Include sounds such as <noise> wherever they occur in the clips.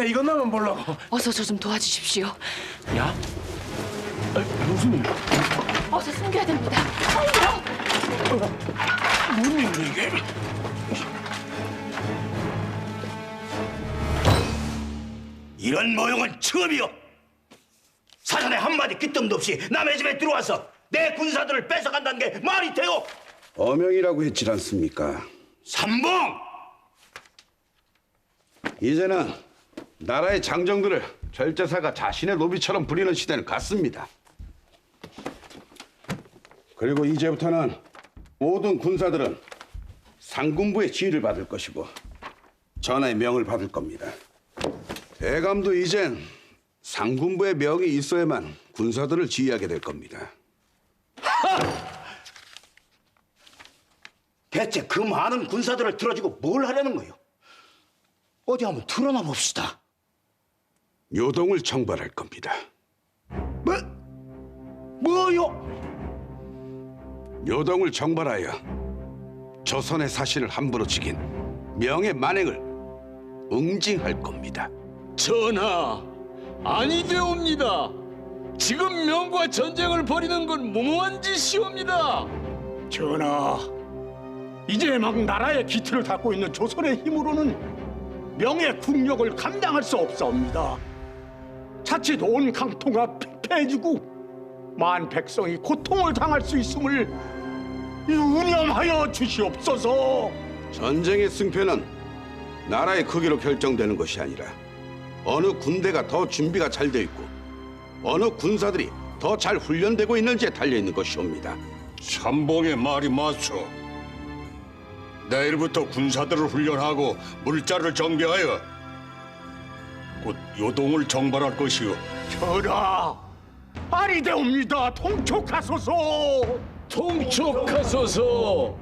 나 이것 나만 보려고. 어서 저 좀 도와주십시오. 야? 아이, 무슨 일? 어서 숨겨야 됩니다. 무슨 일이 이게? 이런 모형은 처음이요. 사전에 한마디 귓등도 없이 남의 집에 들어와서 내 군사들을 뺏어간다는 게 말이 돼요? 어명이라고 했지 않습니까? 삼봉! 이제는 나라의 장정들을 절제사가 자신의 노비처럼 부리는 시대는 갔습니다. 그리고 이제부터는 모든 군사들은 상군부의 지휘를 받을 것이고 전하의 명을 받을 겁니다. 대감도 이젠 상군부의 명이 있어야만 군사들을 지휘하게 될 겁니다. <laughs> 대체 그 많은 군사들을 들어주고 뭘 하려는 거예요? 어디 한번 드러나 봅시다. 요동을 정벌할 겁니다. 뭐? 뭐요? 요동을 정벌하여 조선의 사실을 함부로 지킨 명예 만행을 응징할 겁니다. 전하, 아니되옵니다. 지금 명과 전쟁을 벌이는 건 무모한 짓이옵니다. 전하, 이제 막 나라의 기틀을 닦고 있는 조선의 힘으로는 명예 국력을 감당할 수 없사옵니다. 자칫 온 강토가 피폐해지고 만 백성이 고통을 당할 수 있음을 유념하여 주시옵소서. 전쟁의 승패는 나라의 크기로 결정되는 것이 아니라 어느 군대가 더 준비가 잘 돼 있고 어느 군사들이 더 잘 훈련되고 있는지에 달려 있는 것이옵니다. 삼봉의 말이 맞소. 내일부터 군사들을 훈련하고 물자를 정비하여 곧 요동을 정발할 것이오. 전하, 아니되옵니다. 통촉하소서. 통촉하소서.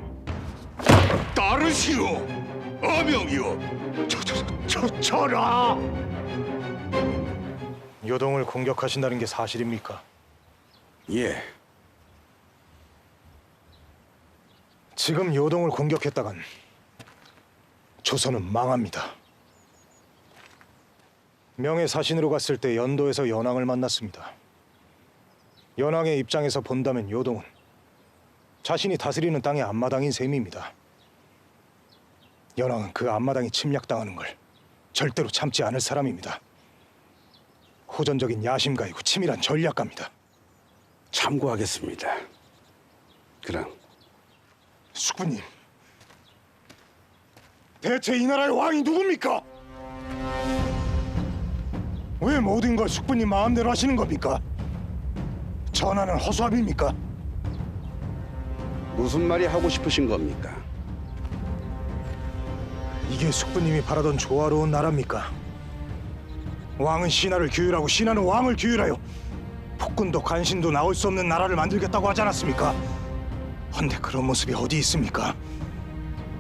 따르시오. 어명이오. 저, 저, 저, 전하. 요동을 공격하신다는 게 사실입니까? 예, 지금 요동을 공격했다간 조선은 망합니다. 명예사신으로 갔을 때 연도에서 연왕을 만났습니다. 연왕의 입장에서 본다면 요동은 자신이 다스리는 땅의 앞마당인 셈입니다. 연왕은 그 앞마당이 침략당하는 걸 절대로 참지 않을 사람입니다. 호전적인 야심가이고 치밀한 전략가입니다. 참고하겠습니다. 그럼 숙부님, 대체 이 나라의 왕이 누굽니까? 왜 모든 걸 숙부님 마음대로 하시는 겁니까? 전하는 허수아비입니까? 무슨 말이 하고 싶으신 겁니까? 이게 숙부님이 바라던 조화로운 나라입니까? 왕은 신하를 규율하고 신하는 왕을 규율하여 폭군도 간신도 나올 수 없는 나라를 만들겠다고 하지 않았습니까? 헌데 그런 모습이 어디 있습니까?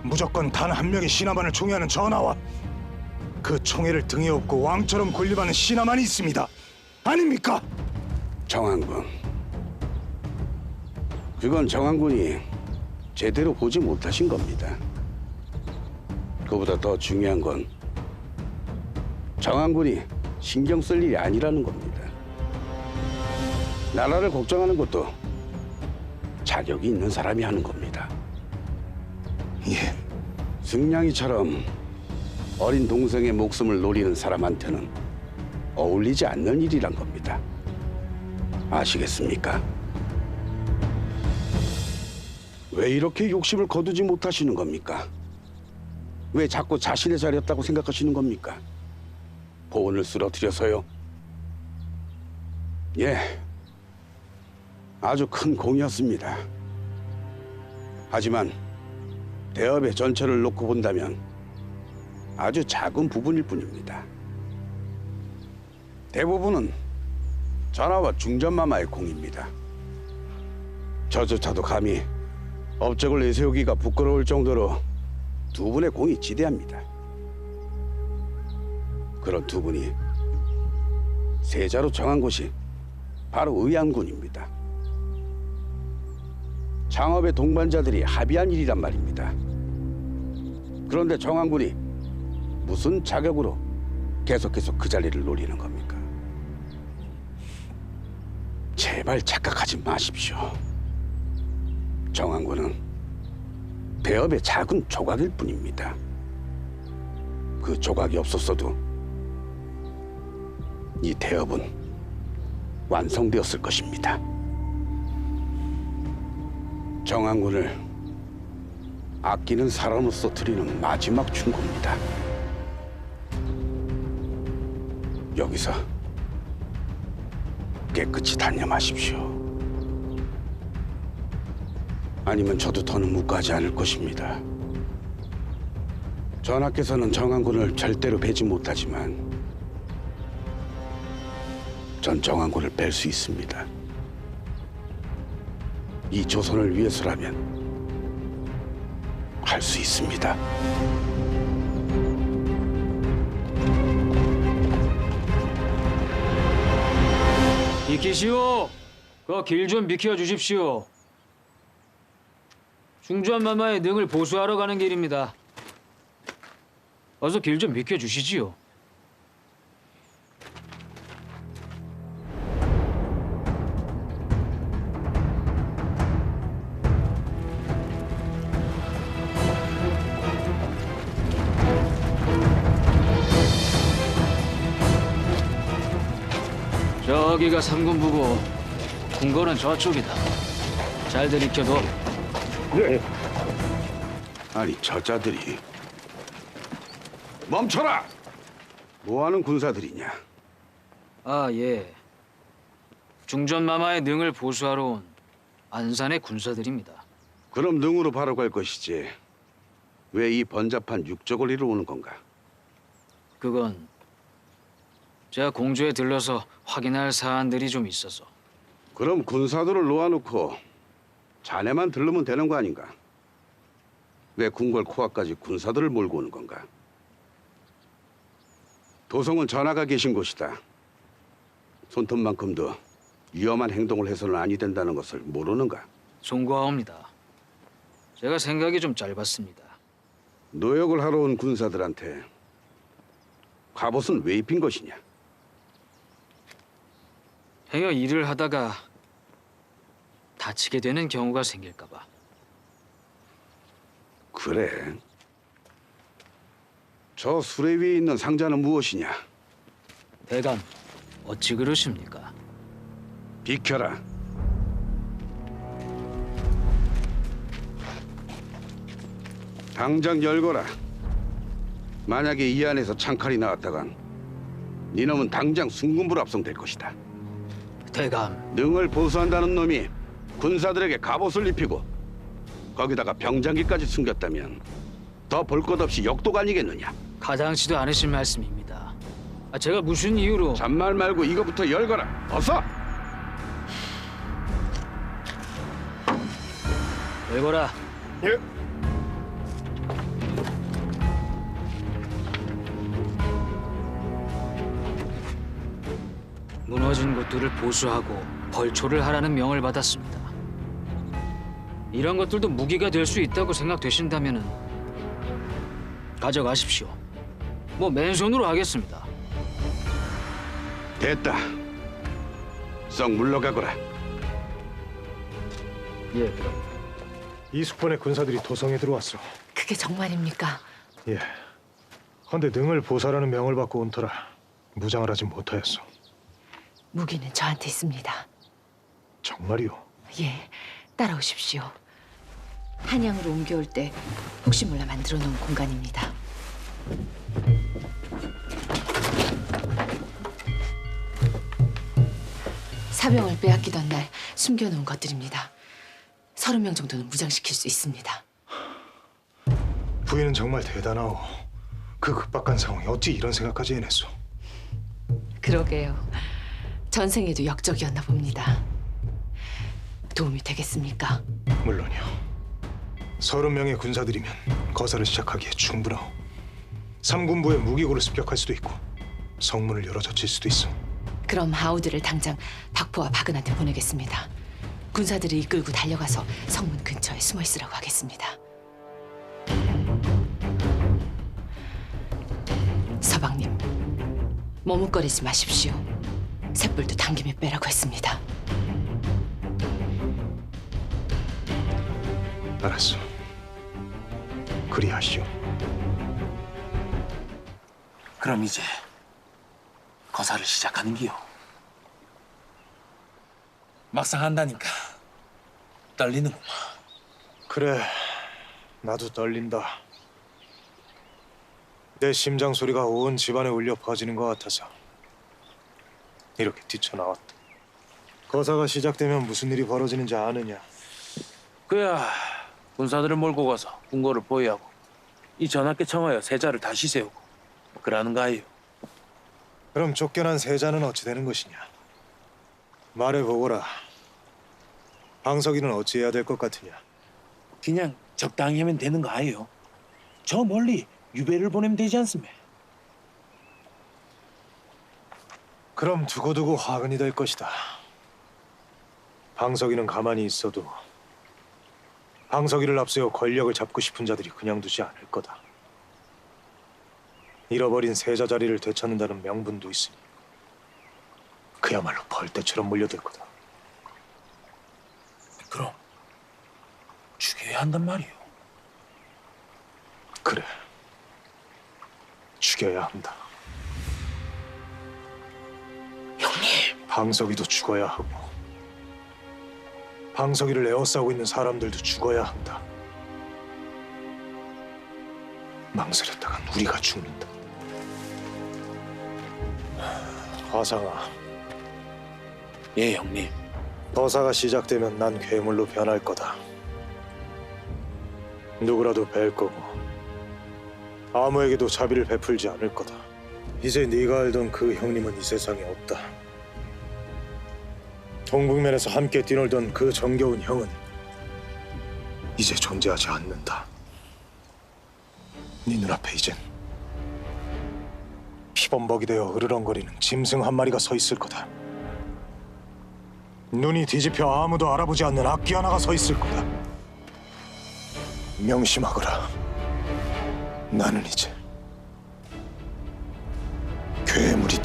무조건 단 한 명의 신하만을 총애하는 전하와 그 총애를 등에 업고 왕처럼 군림하는 신하만이 있습니다. 아닙니까? 정한군. 그건 정한군이 제대로 보지 못하신 겁니다. 그보다 더 중요한 건 정한군이 신경 쓸 일이 아니라는 겁니다. 나라를 걱정하는 것도 자격이 있는 사람이 하는 겁니다. 예, 승냥이처럼 어린 동생의 목숨을 노리는 사람한테는 어울리지 않는 일이란 겁니다. 아시겠습니까? 왜 이렇게 욕심을 거두지 못하시는 겁니까? 왜 자꾸 자신의 자리였다고 생각하시는 겁니까? 보온을 쓰러뜨려서요? 예, 아주 큰 공이었습니다. 하지만 대업의 전체를 놓고 본다면 아주 작은 부분일 뿐입니다. 대부분은 전하와 중전마마의 공입니다. 저조차도 감히 업적을 내세우기가 부끄러울 정도로 두 분의 공이 지대합니다. 그런 두 분이 세자로 정한 곳이 바로 의안군입니다. 창업의 동반자들이 합의한 일이란 말입니다. 그런데 정한군이 무슨 자격으로 계속해서 그 자리를 노리는 겁니까? 제발 착각하지 마십시오. 정한군은 대업의 작은 조각일 뿐입니다. 그 조각이 없었어도 이 대업은 완성되었을 것입니다. 정한군을 아끼는 사람으로서 드리는 마지막 충고입니다. 여기서 깨끗이 단념하십시오. 아니면 저도 더는 묵 가지 않을 것입니다. 전하께서는 정한군을 절대로 뵈지 못하지만 전 정한군을 뵐수 있습니다. 이 조선을 위해서라면 할 수 있습니다. 비키시오. 그 길 좀 비켜 주십시오. 중주한 마마의 능을 보수하러 가는 길입니다. 어서 길 좀 비켜 주시지요. 저기가 삼군부고 궁궐은 저쪽이다. 잘들 익혀둬. 아니 저자들이 멈춰라! 뭐하는 군사들이냐? 아 예. 중전 마마의 능을 보수하러 온 안산의 군사들입니다. 그럼 능으로 바로 갈 것이지 왜 이 번잡한 육적을 이루는 건가? 그건 제가 공주에 들러서 확인할 사안들이 좀 있어서 그럼 군사들을 놓아놓고 자네만 들르면 되는 거 아닌가? 왜 궁궐 코앞까지 군사들을 몰고 오는 건가? 도성은 전하가 계신 곳이다. 손톱만큼도 위험한 행동을 해서는 아니 된다는 것을 모르는가? 송구하옵니다. 제가 생각이 좀 짧았습니다. 노역을 하러 온 군사들한테 갑옷은 왜 입힌 것이냐? 행여 일을 하다가 다치게 되는 경우가 생길까 봐. 그래. 저 수레 위에 있는 상자는 무엇이냐? 대감, 어찌 그러십니까? 비켜라. 당장 열거라. 만약에 이 안에서 창칼이 나왔다간 니놈은 당장 순군부로 압송될 것이다. 대감, 능을 보수한다는 놈이 군사들에게 갑옷을 입히고 거기다가 병장기까지 숨겼다면 더 볼 것 없이 역독 아니겠느냐? 가당치도 않으신 말씀입니다. 아, 제가 무슨 이유로 잔말 말고 이거부터 열거라. 어서! 열거라. 예. 무너진 곳들을 보수하고 벌초를 하라는 명을 받았습니다. 이런 것들도 무기가 될 수 있다고 생각되신다면은 가져가십시오. 뭐 맨손으로 하겠습니다. 됐다. 썩 물러가거라. 예, 그럼. 이수펀의 군사들이 도성에 들어왔어. 그게 정말입니까? 예. 헌데 능을 보살하는 명을 받고 온 터라 무장을 하지 못하였어. 무기는 저한테 있습니다. 정말이오. 예, 따라오십시오. 한양으로 옮겨올 때 혹시 몰라 만들어 놓은 공간입니다. 사병을 빼앗기던 날 숨겨놓은 것들입니다. 서른 명 정도는 무장시킬 수 있습니다. 부인은 정말 대단하오. 그 급박한 상황에 어찌 이런 생각까지 해냈소? 그러게요. 전생에도 역적이었나 봅니다. 도움이 되겠습니까? 물론이요. 서른 명의 군사들이면 거사를 시작하기에 충분하오. 삼군부의 무기고를 습격할 수도 있고 성문을 열어 젖힐 수도 있어. 그럼 하우드를 당장 박포와 박은한테 보내겠습니다. 군사들을 이끌고 달려가서 성문 근처에 숨어 있으라고 하겠습니다. 서방님, 머뭇거리지 마십시오. 쇳불도 당김에 빼라고 했습니다. 알았어. 그리하시오. 그럼 이제 거사를 시작하는 기요. 막상 한다니까 떨리는구만. 그래, 나도 떨린다. 내 심장 소리가 온 집안에 울려 퍼지는 것 같아서 이렇게 뛰쳐나왔다. 거사가 시작되면 무슨 일이 벌어지는지 아느냐? 그야 군사들을 몰고 가서 궁궐을 보유하고 이 전하께 청하여 세자를 다시 세우고 그러는 거아요. 그럼 쫓겨난 세자는 어찌 되는 것이냐? 말해보거라. 방석이는 어찌해야 될 것 같으냐? 그냥 적당히 하면 되는 거 아니에요. 저 멀리 유배를 보내면 되지 않습니까? 그럼 두고두고 화근이 될 것이다. 방석이는 가만히 있어도 방석이를 앞세워 권력을 잡고 싶은 자들이 그냥 두지 않을 거다. 잃어버린 세자 자리를 되찾는다는 명분도 있으니 그야말로 벌떼처럼 몰려들 거다. 그럼 죽여야 한단 말이에요. 그래. 죽여야 한다. 방석이도 죽어야 하고 방석이를 에워싸고 있는 사람들도 죽어야 한다. 망설였다간 우리가 죽는다. 화상아, 예 형님. 거사가 시작되면 난 괴물로 변할 거다. 누구라도 뵐 거고 아무에게도 자비를 베풀지 않을 거다. 이제 네가 알던 그 형님은 이 세상에 없다. 동북면에서 함께 뛰놀던 그 정겨운 형은 이제 존재하지 않는다. 네 눈앞에 이젠 피범벅이 되어 으르렁거리는 짐승 한 마리가 서 있을 거다. 눈이 뒤집혀 아무도 알아보지 않는 악기 하나가 서 있을 거다. 명심하거라. 나는 이제 괴물이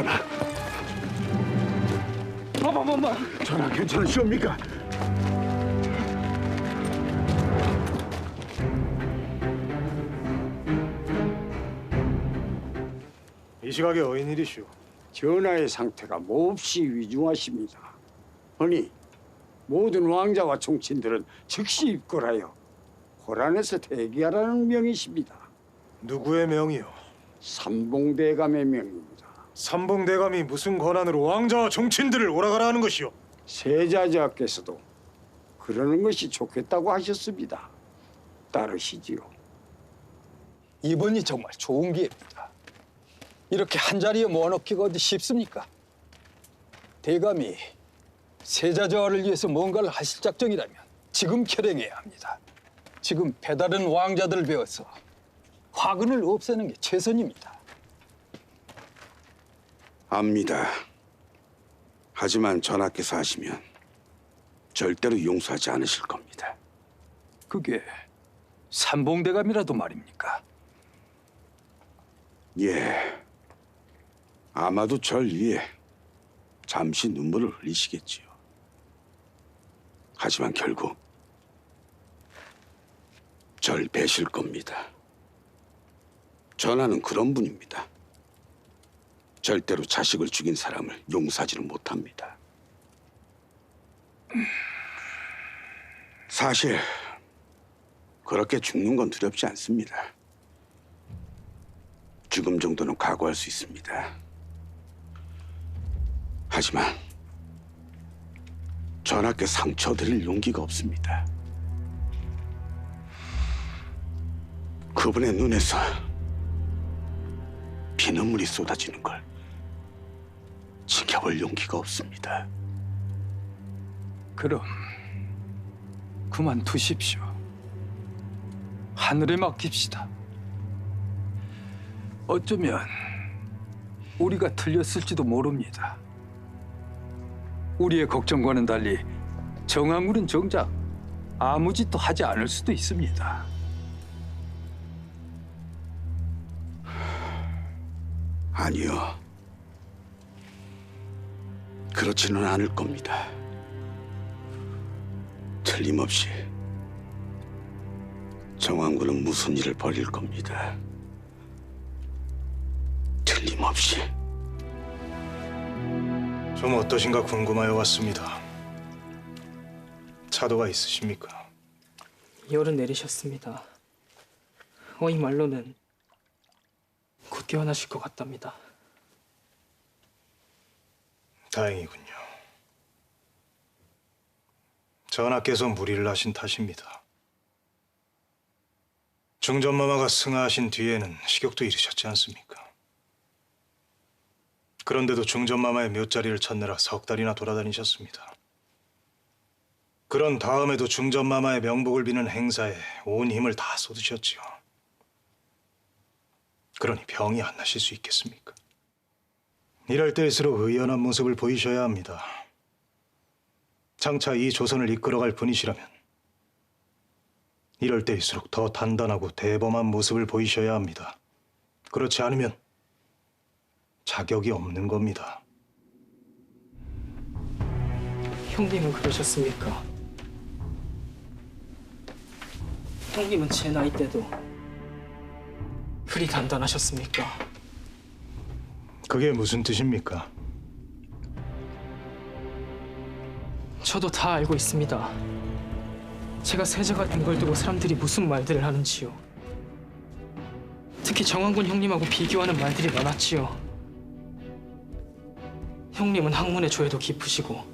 전하. 어머머머. 전하 괜찮으시옵니까? 이 시각에 어인일이시오. 전하의 상태가 몹시 위중하십니다. 허니 모든 왕자와 총친들은 즉시 입궐하여 호란에서 대기하라는 명이십니다. 누구의 명이요? 삼봉대감의 명입니다. 삼봉대감이 무슨 권한으로 왕자와 종친들을 오라가라 하는 것이오? 세자자께서도 그러는 것이 좋겠다고 하셨습니다. 따르시지요. 이번이 정말 좋은 기회입니다. 이렇게 한 자리에 모아놓기가 어디 쉽습니까? 대감이 세자저하를 위해서 뭔가를 하실 작정이라면 지금 결행해야 합니다. 지금 배다른 왕자들을 배워서 화근을 없애는 게 최선입니다. 압니다. 하지만 전하께서 하시면 절대로 용서하지 않으실 겁니다. 그게 삼봉대감이라도 말입니까? 예. 아마도 절 위해 잠시 눈물을 흘리시겠지요. 하지만 결국 절 배실 겁니다. 전하는 그런 분입니다. 절대로 자식을 죽인 사람을 용서하지는 못합니다. 사실 그렇게 죽는 건 두렵지 않습니다. 죽음 정도는 각오할 수 있습니다. 하지만 전하께 상처 드릴 용기가 없습니다. 그분의 눈에서 피눈물이 쏟아지는 걸 지켜볼 용기가 없습니다. 그럼 그만두십시오. 하늘에 맡깁시다. 어쩌면 우리가 틀렸을지도 모릅니다. 우리의 걱정과는 달리 정황군은 정작 아무 짓도 하지 않을 수도 있습니다. 아니요. 그렇지는 않을 겁니다. 틀림없이 정황군은 무슨 일을 벌일 겁니다. 틀림없이. 좀 어떠신가 궁금하여 왔습니다. 차도가 있으십니까? 열은 내리셨습니다. 어이 말로는 곧 깨어나실 것 같답니다. 다행이군요. 전하께서 무리를 하신 탓입니다. 중전마마가 승하하신 뒤에는 식욕도 이르셨지 않습니까? 그런데도 중전마마의 묘자리를 찾느라 석 달이나 돌아다니셨습니다. 그런 다음에도 중전마마의 명복을 비는 행사에 온 힘을 다 쏟으셨지요. 그러니 병이 안 나실 수 있겠습니까? 이럴 때일수록 의연한 모습을 보이셔야 합니다. 장차 이 조선을 이끌어갈 분이시라면 이럴 때일수록 더 단단하고 대범한 모습을 보이셔야 합니다. 그렇지 않으면 자격이 없는 겁니다. 형님은 그러셨습니까? 형님은 제 나이 때도 그리 단단하셨습니까? 그게 무슨 뜻입니까? 저도 다 알고 있습니다. 제가 세자가 된 걸 두고 사람들이 무슨 말들을 하는지요. 특히 정황군 형님하고 비교하는 말들이 많았지요. 형님은 학문의 조예도 깊으시고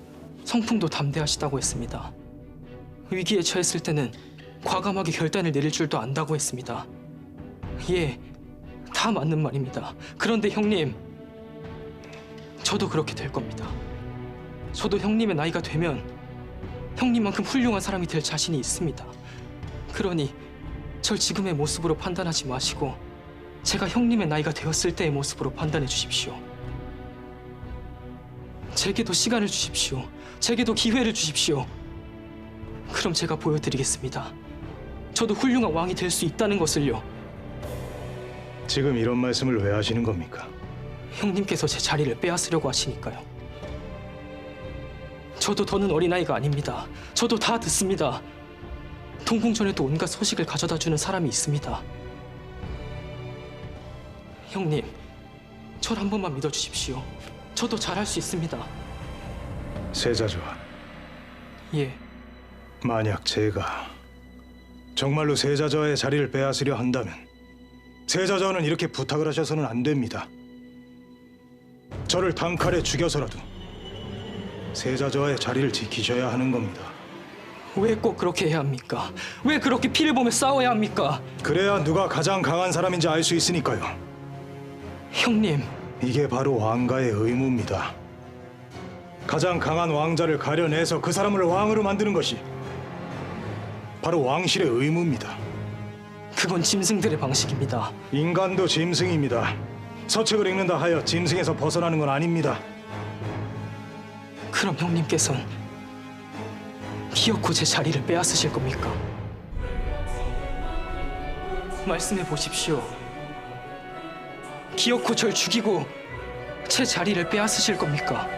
성품도 담대하시다고 했습니다. 위기에 처했을 때는 과감하게 결단을 내릴 줄도 안다고 했습니다. 예, 다 맞는 말입니다. 그런데 형님, 저도 그렇게 될 겁니다. 저도 형님의 나이가 되면 형님만큼 훌륭한 사람이 될 자신이 있습니다. 그러니 절 지금의 모습으로 판단하지 마시고 제가 형님의 나이가 되었을 때의 모습으로 판단해 주십시오. 제게도 시간을 주십시오. 제게도 기회를 주십시오. 그럼 제가 보여드리겠습니다. 저도 훌륭한 왕이 될 수 있다는 것을요. 지금 이런 말씀을 왜 하시는 겁니까? 형님께서 제 자리를 빼앗으려고 하시니까요. 저도 더는 어린아이가 아닙니다. 저도 다 듣습니다. 동궁전에도 온갖 소식을 가져다 주는 사람이 있습니다. 형님, 절 한 번만 믿어주십시오. 저도 잘할 수 있습니다. 세자조와 예, 만약 제가 정말로 세자저의 자리를 빼앗으려 한다면 세자저는 이렇게 부탁을 하셔서는 안 됩니다. 저를 단칼에 죽여서라도 세자저의 자리를 지키셔야 하는 겁니다. 왜 꼭 그렇게 해야 합니까? 왜 그렇게 피를 보며 싸워야 합니까? 그래야 누가 가장 강한 사람인지 알 수 있으니까요. 형님, 이게 바로 왕가의 의무입니다. 가장 강한 왕자를 가려내서 그 사람을 왕으로 만드는 것이 바로 왕실의 의무입니다. 그건 짐승들의 방식입니다. 인간도 짐승입니다. 서책을 읽는다 하여 짐승에서 벗어나는 건 아닙니다. 그럼 형님께선 기어코 제 자리를 빼앗으실 겁니까? 말씀해 보십시오. 기어코 절 죽이고 제 자리를 빼앗으실 겁니까?